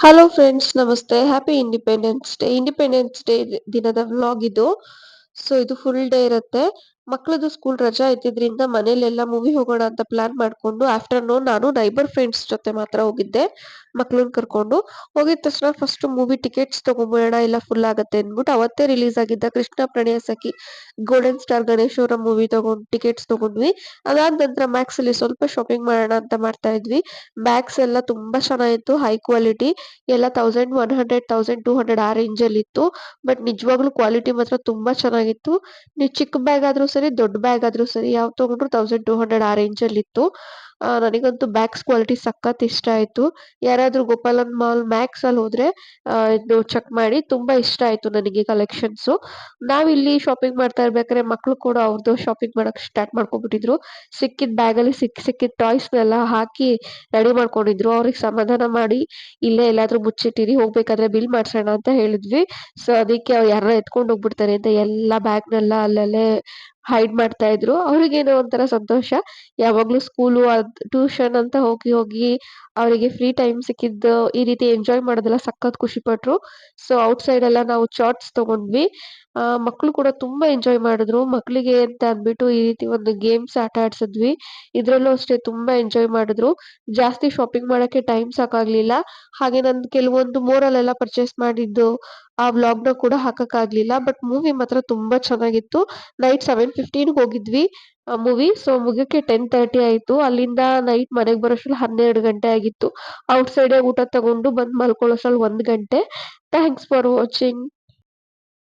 Hello friends ನಮಸ್ತೆ. Happy independence day independence day ದಿನದ vlog ಇದು. ಸೊ ಇದು ಫುಲ್ ಡೇ ಇರುತ್ತೆ. ಮಕ್ಕಳದು ಸ್ಕೂಲ್ ರಜಾ ಇದ್ದಿದ್ರಿಂದ ಮನೇಲೆಲ್ಲ ಮೂವಿ ಹೋಗೋಣ ಅಂತ ಪ್ಲಾನ್ ಮಾಡ್ಕೊಂಡು ಆಫ್ಟರ್ನೂನ್ ನಾನು ನೈಬರ್ ಫ್ರೆಂಡ್ಸ್ ಜೊತೆ ಮಾತ್ರ ಹೋಗಿದ್ದೆ ಮಕ್ಕಳನ್ನ ಕರ್ಕೊಂಡು. ಹೋಗಿದ ತಕ್ಷಣ ಫಸ್ಟ್ ಮೂವಿ ಟಿಕೆಟ್ಸ್ ತಗೊಂಬೋಣ ಇಲ್ಲ ಫುಲ್ ಆಗುತ್ತೆ ಅಂದ್ಬಿಟ್ಟು ಅವತ್ತೇ ರಿಲೀಸ್ ಆಗಿದ್ದ ಕೃಷ್ಣ ಪ್ರಣಯ ಸಖಿ ಗೋಲ್ಡನ್ ಸ್ಟಾರ್ ಗಣೇಶ್ ಅವರ ಮೂವಿ ತಗೊಂಡ್ ಟಿಕೆಟ್ಸ್ ತಗೊಂಡ್ವಿ. ಅದಾದ ನಂತರ ಮ್ಯಾಕ್ಸ್ ಅಲ್ಲಿ ಸ್ವಲ್ಪ ಶಾಪಿಂಗ್ ಮಾಡೋಣ ಅಂತ ಮಾಡ್ತಾ ಇದ್ವಿ. ಬ್ಯಾಗ್ಸ್ ಎಲ್ಲ ತುಂಬಾ ಚೆನ್ನಾಗಿತ್ತು ಹೈ ಕ್ವಾಲಿಟಿ ಎಲ್ಲ thousand one hundred thousand two hundred ಆ ರೇಂಜ್ ಅಲ್ಲಿ ಇತ್ತು. ಬಟ್ ನಿಜವಾಗ್ಲೂ ಕ್ವಾಲಿಟಿ ಮಾತ್ರ ತುಂಬಾ ಚೆನ್ನಾಗಿತ್ತು. ನೀವು ಚಿಕ್ಕ ಬ್ಯಾಗ್ ಆದ್ರೂ ಸರಿ ದೊಡ್ಡ ಬ್ಯಾಗ್ ಆದ್ರೂ ಸರಿ ಯಾವ ತಗೊಂಡ್ರು ತೌಸಂಡ್ ಟೂ ಹಂಡ್ರೆಡ್ ಆ ಅಲ್ಲಿ ಇತ್ತು ನನಗಂತೂ ಬ್ಯಾಗ್ಸ್ ಕ್ವಾಲಿಟಿ ಸಖತ್ ಇಷ್ಟ ಆಯ್ತು. ಯಾರಾದ್ರೂ ಗೋಪಾಲನ್ ಮಾಲ್ ಮ್ಯಾಕ್ಸ್ ಅಲ್ಲಿ ಹೋದ್ರೆ ಇದು ಚೆಕ್ ಮಾಡಿ, ತುಂಬಾ ಇಷ್ಟ ಆಯ್ತು ನನಗೆ ಕಲೆಕ್ಷನ್ಸ್ ನಾವಿಲ್ಲಿ ಶಾಪಿಂಗ್ ಮಾಡ್ತಾ ಇರ್ಬೇಕಾದ್ರೆ ಮಕ್ಳು ಕೂಡ ಅವ್ರದ್ದು ಶಾಪಿಂಗ್ ಮಾಡಕ್ ಸ್ಟಾರ್ಟ್ ಮಾಡ್ಕೊಂಡ್ಬಿಟ್ಟಿದ್ರು. ಸಿಕ್ಕಿದ ಬ್ಯಾಗಲ್ಲಿ ಸಿಕ್, ಸಿಕ್ಕಿದ್ ಟಾಯ್ಸ್ ನೆಲ್ಲ ಹಾಕಿ ರೆಡಿ ಮಾಡ್ಕೊಂಡಿದ್ರು. ಅವ್ರಿಗೆ ಸಮಾಧಾನ ಮಾಡಿ, ಇಲ್ಲೇ ಎಲ್ಲಾದ್ರೂ ಮುಚ್ಚಿಟ್ಟಿರಿ, ಹೋಗ್ಬೇಕಾದ್ರೆ ಬಿಲ್ ಮಾಡ್ಸೋಣ ಅಂತ ಹೇಳಿದ್ವಿ. ಸೊ ಅದಕ್ಕೆ ಯಾರ ಎತ್ಕೊಂಡು ಹೋಗ್ಬಿಡ್ತಾರೆ ಅಂತ ಎಲ್ಲಾ ಬ್ಯಾಗ್ನೆಲ್ಲ ಅಲ್ಲಲ್ಲೇ ಹೈಡ್ ಮಾಡ್ತಾ ಇದ್ರು. ಅವ್ರಿಗೇನೋ ಒಂಥರ ಸಂತೋಷ. ಯಾವಾಗ್ಲೂ ಸ್ಕೂಲು ಟ್ಯೂಷನ್ ಅಂತ ಹೋಗಿ ಹೋಗಿ ಅವರಿಗೆ ಫ್ರೀ ಟೈಮ್ ಸಿಕ್ಕಿದ್ದು ಈ ರೀತಿ ಎಂಜಾಯ್ ಮಾಡೋದೆಲ್ಲ ಸಖತ್ ಖುಷಿ ಪಟ್ರು ಸೊ ಔಟ್ ಸೈಡ್ ಎಲ್ಲ ನಾವು ಚಾಟ್ಸ್ ತಗೊಂಡ್ವಿ. ಆ, ಮಕ್ಳು ಕೂಡ ತುಂಬಾ ಎಂಜಾಯ್ ಮಾಡಿದ್ರು. ಮಕ್ಳಿಗೆ ಅಂತ ಅಂದ್ಬಿಟ್ಟು ಈ ರೀತಿ ಒಂದು ಗೇಮ್ಸ್ ಆಟ ಆಡ್ಸಿದ್ವಿ. ಇದ್ರಲ್ಲೂ ಅಷ್ಟೇ ತುಂಬಾ ಎಂಜಾಯ್ ಮಾಡಿದ್ರು. ಜಾಸ್ತಿ ಶಾಪಿಂಗ್ ಮಾಡಕ್ಕೆ ಟೈಮ್ ಸಾಕಾಗ್ಲಿಲ್ಲ. ಹಾಗೆ ನನ್ ಕೆಲವೊಂದು ಮೋರಲ್ಲೆಲ್ಲ ಪರ್ಚೇಸ್ ಮಾಡಿದ್ದು ಆ ವ್ಲಾಗ್ನ ಕೂಡ ಹಾಕಕ್ ಆಗ್ಲಿಲ್ಲ ಬಟ್ ಮೂವಿ ಮಾತ್ರ ತುಂಬಾ ಚೆನ್ನಾಗಿತ್ತು. ನೈಟ್ ಸೆವೆನ್ ಫಿಫ್ಟೀನ್ ಹೋಗಿದ್ವಿ. ಮೂವಿ ಸೊ ಮುಗಿಯೋಕೆ ಟೆನ್ ತರ್ಟಿ ಆಯ್ತು. ಅಲ್ಲಿಂದ ನೈಟ್ ಮನೆಗ್ ಬರೋಷ್ಟ್ರಲ್ಲಿ ಹನ್ನೆರಡು ಗಂಟೆ ಆಗಿತ್ತು. ಔಟ್ ಸೈಡ್ ಊಟ ತಗೊಂಡು ಬಂದ್ ಮಲ್ಕೊಳ್ಳೋಷ್ಟ್ರಲ್ಲಿ ಒಂದ್ ಗಂಟೆ. Thanks for watching